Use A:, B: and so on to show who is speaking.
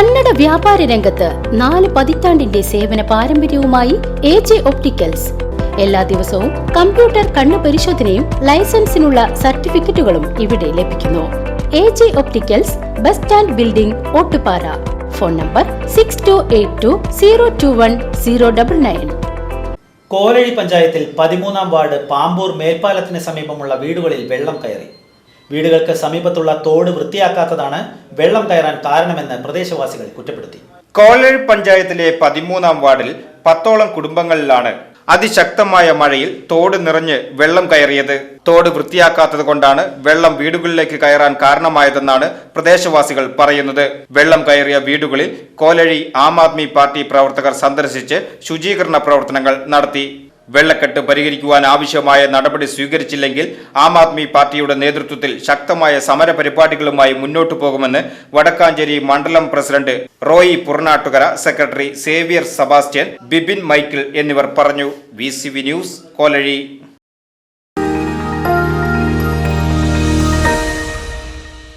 A: കന്നഡ വ്യാപാര രംഗത്ത് നാല് പതിറ്റാണ്ടിന്റെ സേവന പാരമ്പര്യവുമായി എ ജെ ഒപ്റ്റിക്കൽസ്. എല്ലാ ദിവസവും കമ്പ്യൂട്ടർ കണ്ണു പരിശോധനയും ലൈസൻസിനുള്ള സർട്ടിഫിക്കറ്റുകളും ഇവിടെ ലഭിക്കുന്നു. A J opticals bus stand building Ottupara. Phone number six two eight two zero two one zero double nine
B: Kolazhi പഞ്ചായത്തിൽ പതിമൂന്നാം വാർഡ് പാമ്പൂർ മേൽപ്പാലത്തിന് സമീപമുള്ള വീടുകളിൽ വെള്ളം കയറി. വീടുകൾക്ക് സമീപത്തുള്ള തോട് വൃത്തിയാക്കാത്തതാണ് വെള്ളം കയറാൻ കാരണമെന്ന് പ്രദേശവാസികൾ കുറ്റപ്പെടുത്തി.
C: കോലഴി പഞ്ചായത്തിലെ പതിമൂന്നാം വാർഡിൽ പത്തോളം കുടുംബങ്ങളിലാണ് അതിശക്തമായ മഴയിൽ തോട് നിറഞ്ഞ് വെള്ളം കയറിയത്. തോട് വൃത്തിയാക്കാത്തത് കൊണ്ടാണ് വെള്ളം വീടുകളിലേക്ക് കയറാൻ കാരണമായതെന്നാണ് പ്രദേശവാസികൾ പറയുന്നത്. വെള്ളം കയറിയ വീടുകളിൽ കോലഴി ആം ആദ്മി പാർട്ടി പ്രവർത്തകർ സന്ദർശിച്ച് ശുചീകരണ പ്രവർത്തനങ്ങൾ നടത്തി. വെള്ളക്കെട്ട് പരിഹരിക്കുവാൻ ആവശ്യമായ നടപടി സ്വീകരിച്ചില്ലെങ്കിൽ ആം ആദ്മി പാർട്ടിയുടെ നേതൃത്വത്തിൽ ശക്തമായ സമരപരിപാടികളുമായി മുന്നോട്ടു പോകുമെന്ന് വടക്കാഞ്ചേരി മണ്ഡലം president Roy Puranattukara secretary Xavier Sebastian Bibin Michael എന്നിവർ പറഞ്ഞു. V news Kolazhi.